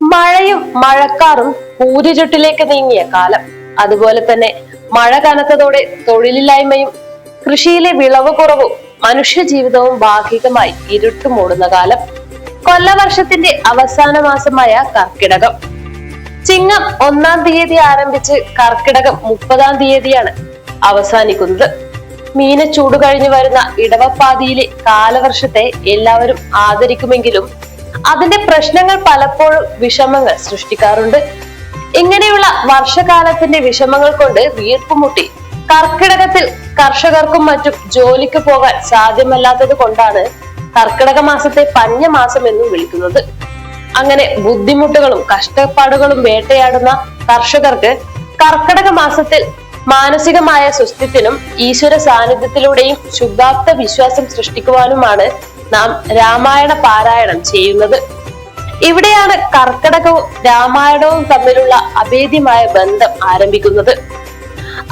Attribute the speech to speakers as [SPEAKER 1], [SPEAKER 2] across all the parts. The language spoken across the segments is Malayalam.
[SPEAKER 1] മഴയും മഴക്കാറും പൂരിചുട്ടിലേക്ക് നീങ്ങിയ കാലം. അതുപോലെ തന്നെ മഴ കനത്തതോടെ തൊഴിലില്ലായ്മയും കൃഷിയിലെ വിളവ് കുറവും മനുഷ്യ ജീവിതവും ഭാഗികമായി ഇരുട്ട് മൂടുന്ന കാലം. കൊല്ലവർഷത്തിന്റെ അവസാന മാസമായ കർക്കിടകം. ചിങ്ങം ഒന്നാം തീയതി ആരംഭിച്ച് കർക്കിടകം മുപ്പതാം തീയതിയാണ് അവസാനിക്കുന്നത്. മീനച്ചൂട് കഴിഞ്ഞു വരുന്ന ഇടവപ്പാതിയിലെ കാലവർഷത്തെ എല്ലാവരും ആദരിക്കുമെങ്കിലും അതിന്റെ പ്രശ്നങ്ങൾ പലപ്പോഴും വിഷമങ്ങൾ സൃഷ്ടിക്കാറുണ്ട്. ഇങ്ങനെയുള്ള വർഷകാലത്തിന്റെ വിഷമങ്ങൾ കൊണ്ട് വീർപ്പുമുട്ടി കർക്കിടകത്തിൽ കർഷകർക്കും മറ്റും ജോലിക്ക് പോകാൻ സാധ്യമല്ലാത്തത് കൊണ്ടാണ് കർക്കിടക മാസത്തെ പഞ്ഞമാസം എന്നും വിളിക്കുന്നത്. അങ്ങനെ ബുദ്ധിമുട്ടുകളും കഷ്ടപ്പാടുകളും വേട്ടയാടുന്ന കർഷകർക്ക് കർക്കിടക മാസത്തിൽ മാനസികമായ സുസ്ഥിത്തിനും ഈശ്വര സാന്നിധ്യത്തിലൂടെയും ശുദ്ധാർത്ഥ വിശ്വാസം സൃഷ്ടിക്കുവാനുമാണ് നാം രാമായണ പാരായണം ചെയ്യുന്നത്. ഇവിടെയാണ് കർക്കടകവും രാമായണവും തമ്മിലുള്ള അഭേദ്യമായ ബന്ധം ആരംഭിക്കുന്നത്.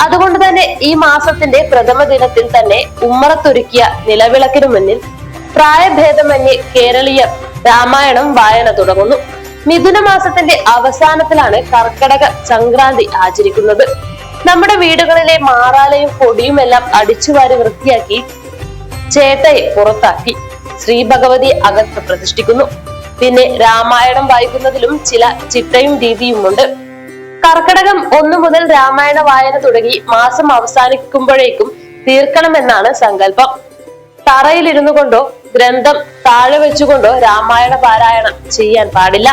[SPEAKER 1] അതുകൊണ്ട് തന്നെ ഈ മാസത്തിന്റെ പ്രഥമ ദിനത്തിൽ തന്നെ ഉമ്മറത്തൊരുക്കിയ നിലവിളക്കിനു മുന്നിൽ പ്രായഭേദമന്യേ കേരളീയർ രാമായണം വായന തുടങ്ങുന്നു. മിഥുന മാസത്തിന്റെ അവസാനത്തിലാണ് കർക്കടക സംക്രാന്തി ആചരിക്കുന്നത്. നമ്മുടെ വീടുകളിലെ മാറാലയും പൊടിയുമെല്ലാം അടിച്ചുവാരി വൃത്തിയാക്കി ചേട്ടയെ പുറത്താക്കി. ശ്രീ ഭഗവതി അകത്ത് പ്രതിഷ്ഠിക്കുന്നു. പിന്നെ രാമായണം വായിക്കുന്നതിലും ചില ചിട്ടയും രീതിയുമുണ്ട് കർക്കടകം ഒന്നു മുതൽ രാമായണ വായന തുടങ്ങി മാസം അവസാനിക്കുമ്പോഴേക്കും തീർക്കണമെന്നാണ് സങ്കല്പം. തറയിലിരുന്നു കൊണ്ടോ ഗ്രന്ഥം താഴെ വെച്ചുകൊണ്ടോ രാമായണ പാരായണം ചെയ്യാൻ പാടില്ല.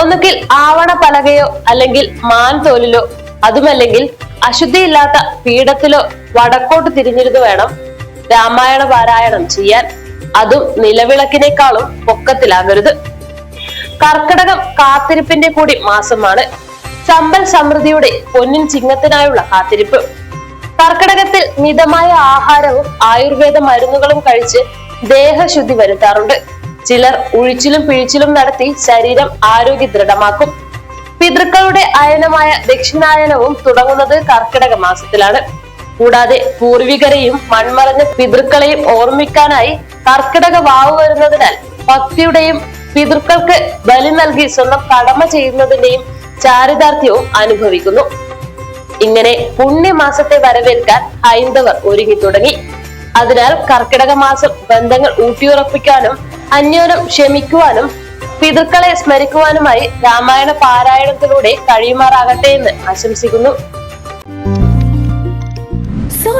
[SPEAKER 1] ഒന്നുകിൽ ആവണ പലകയോ അല്ലെങ്കിൽ മാൻ തോലിലോ അതുമല്ലെങ്കിൽ അശുദ്ധിയില്ലാത്ത പീഠത്തിലോ വടക്കോട്ട് തിരിഞ്ഞിരുന്നു വേണം രാമായണ പാരായണം ചെയ്യാൻ. അതും നിലവിളക്കിനേക്കാളും പൊക്കത്തിലാകരുത്. കർക്കിടകം കാത്തിരിപ്പിന്റെ കൂടി മാസമാണ്. സമ്പൽ സമൃദ്ധിയുടെ പൊന്നിൻ ചിങ്ങത്തിനായുള്ള കാത്തിരിപ്പ്. കർക്കിടകത്തിൽ മിതമായ ആഹാരവും ആയുർവേദ മരുന്നുകളും കഴിച്ച് ദേഹശുദ്ധി വരുത്താറുണ്ട്. ചിലർ ഉഴിച്ചിലും പിഴിച്ചിലും നടത്തി ശരീരം ആരോഗ്യ ദൃഢമാക്കും പിതൃക്കളുടെ അയനമായ ദക്ഷിണായനവും തുടങ്ങുന്നത് കർക്കിടക മാസത്തിലാണ്. കൂടാതെ പൂർവികരെയും മൺമറഞ്ഞ പിതൃക്കളെയും ഓർമ്മിക്കാനായി കർക്കിടക വാവ് വരുന്നതിനാൽ ഭക്തിയുടെയും പിതൃക്കൾക്ക് ബലി നൽകി സ്വന്തം കടമ ചെയ്യുന്നതിന്റെയും ചാരിതാർത്ഥ്യവും അനുഭവിക്കുന്നു. ഇങ്ങനെ പുണ്യമാസത്തെ വരവേൽക്കാൻ ഹൈന്ദവർ ഒരുങ്ങി തുടങ്ങി. അതിനാൽ കർക്കിടക മാസം ബന്ധങ്ങൾ ഊട്ടിയുറപ്പിക്കാനും അന്യോനം ക്ഷമിക്കുവാനും പിതൃക്കളെ സ്മരിക്കുവാനുമായി രാമായണ പാരായണത്തിലൂടെ കഴിയുമാറാകട്ടെ എന്ന് ആശംസിക്കുന്നു.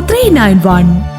[SPEAKER 2] three nine one